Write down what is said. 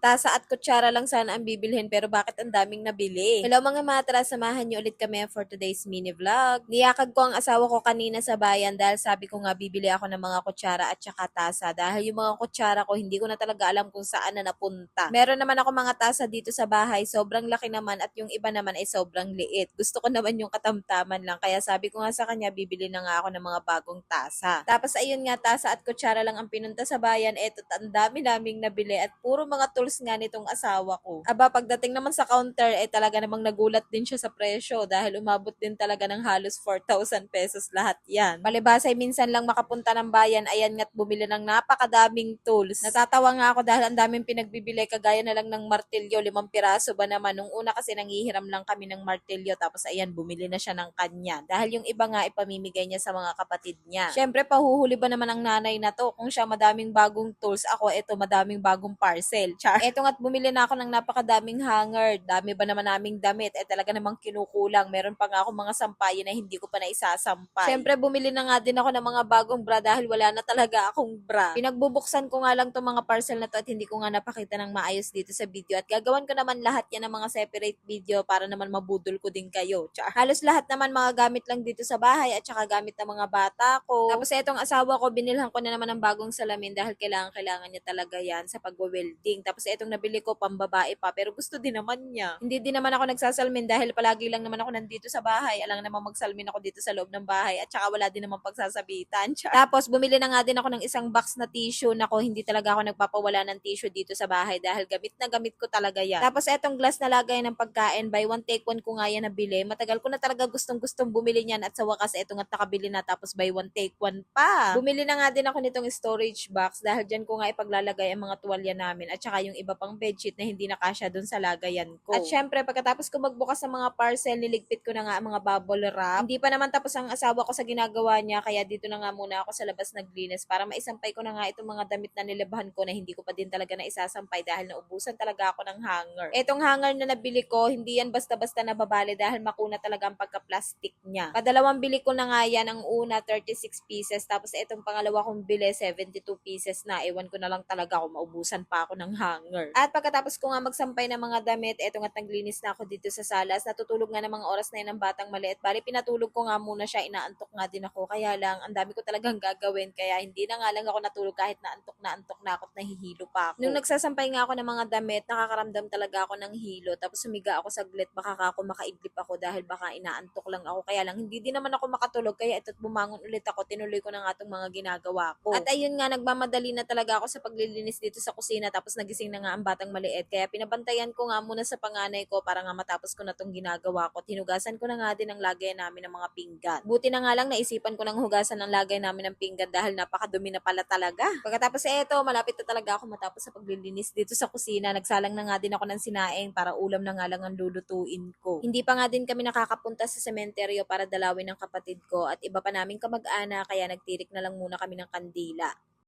Tasa at kutsara lang sana ang bibilhin pero bakit ang daming nabili? Hello mga matra, samahan niyo ulit kami for today's mini vlog. Niyakag ko ang asawa ko kanina sa bayan dahil sabi ko nga bibili ako ng mga kutsara at saka tasa. Dahil yung mga kutsara ko hindi ko na talaga alam kung saan na napunta. Meron naman ako mga tasa dito sa bahay, sobrang laki naman at yung iba naman ay sobrang liit. Gusto ko naman yung katamtaman lang kaya sabi ko nga sa kanya bibili na nga ako ng mga bagong tasa. Tapos ayun nga tasa at kutsara lang ang pinunta sa bayan. Eto ang dami naming nabili at puro mga tools nga nitong asawa ko. Aba, pagdating naman sa counter, eh talaga namang nagulat din siya sa presyo dahil umabot din talaga ng halos 4,000 pesos lahat yan. Palibasay minsan lang makapunta ng bayan, ayan nga't bumili ng napakadaming tools. Natatawa nga ako dahil ang daming pinagbibili, kagaya na lang ng martilyo, limang piraso ba naman. Nung una kasi nangihiram lang kami ng martilyo, tapos ayan, bumili na siya ng kanya. Dahil yung iba nga ipamimigay niya sa mga kapatid niya. Siyempre, pahuhuli ba naman ang nanay na to? Kung siya madaming bagong tools, ako eto madaming bagong parcel. Char. Eto nga't bumili na ako ng napakadaming hanger. Dami ba naman naming damit? Eh talaga namang kinukulang. Meron pa nga ako mga sampayan na hindi ko pa naisasampay. Siyempre, bumili na nga din ako ng mga bagong bra dahil wala na talaga akong bra. Pinagbubuksan ko nga lang tong mga parcel na to at hindi ko nga napakita ng maayos dito sa video. At gagawan ko naman lahat yan ng mga separate video para naman mabudol ko din kayo. Char. Halos lahat naman mga gamit lang dito sa bahay at saka gamit ng mga bata ko. Tapos etong asawa ko, binilhan ko na naman ng bagong salamin dahil kailangan kailangan niya talaga yan sa pag-welding. Tapos etong nabili ko pambabae pa pero gusto din naman niya. Hindi din naman ako nagsasalmin dahil palagi lang naman ako nandito sa bahay. Alang naman magsalmin ako dito sa loob ng bahay at saka wala din naman pagsasabitan. Tapos bumili na nga din ako ng isang box na tissue. Nako, hindi talaga ako nagpapawala ng tissue dito sa bahay dahil gamit na gamit ko talaga yan. Tapos etong glass na lagay ng pagkain, buy one take one ko nga yan nabili. Matagal ko na talaga gustong gustong bumili niyan at sa wakas eto nga nakabili na tapos buy one take one pa. Bumili na nga din ako nitong storage box dahil dyan ko nga ipaglalagay ang mga tuwalya namin at saka yung iba pang bedsheet na hindi nakasya dun sa lagayan ko. At syempre, pagkatapos ko magbukas ng mga parcel, niligpit ko na nga ang mga bubble wrap. Hindi pa naman tapos ang asawa ko sa ginagawa niya, kaya dito na nga muna ako sa labas naglinis para maisampay ko na nga itong mga damit na nilabahan ko na hindi ko pa din talaga na isasampay dahil naubusan talaga ako ng hanger. Etong hanger na nabili ko, hindi yan basta-basta nababali dahil makuna talaga ang pagka-plastic niya. Padalawang bili ko na nga yan, ang una 36 pieces, tapos etong pangalawa kong bili 72 pieces na. Ewan ko na lang talaga kung maubusan pa ako ng hanger. At pagkatapos ko nga magsampay ng mga damit, eto nga naglinis na ako dito sa salas. Natutulog nga ng mga oras na yun ng batang maliit. Bali, pinatulog ko nga muna siya, inaantok nga din ako. Kaya lang, ang dami ko talagang gagawin. Kaya hindi na nga lang ako natulog kahit naantok na antok na ako at nahihilo pa ako. Nung nagsasampay nga ako ng mga damit, nakakaramdam talaga ako ng hilo. Tapos sumiga ako saglit, baka ka ako makaiblip ako dahil baka inaantok lang ako. Kaya lang, hindi din naman ako makatulog. Kaya ito't bumangon ulit ako, tinuloy ko na nga mga ginagawa ko. At ayun nga, nagmamadali na talaga ako sa paglilinis dito sa kusina. Tapos nagising na nga ang batang maliit. Kaya pinabantayan ko nga muna sa panganay ko para nga matapos ko na itong ginagawa ko. Tinugasan ko na nga din ang lagay namin ng mga pinggan. Buti na nga lang naisipan ko nang hugasan ang lagay namin ng pinggan dahil napakadumi na pala talaga. Pagkatapos eh, eto, malapit na talaga ako matapos sa paglilinis dito sa kusina. Nagsalang na nga din ako ng sinaing para ulam na nga lang ang lulutuin ko. Hindi pa nga din kami nakakapunta sa sementeryo para dalawin ng kapatid ko at iba pa naming kamag-ana kaya nagtirik na lang muna kami ng kandila.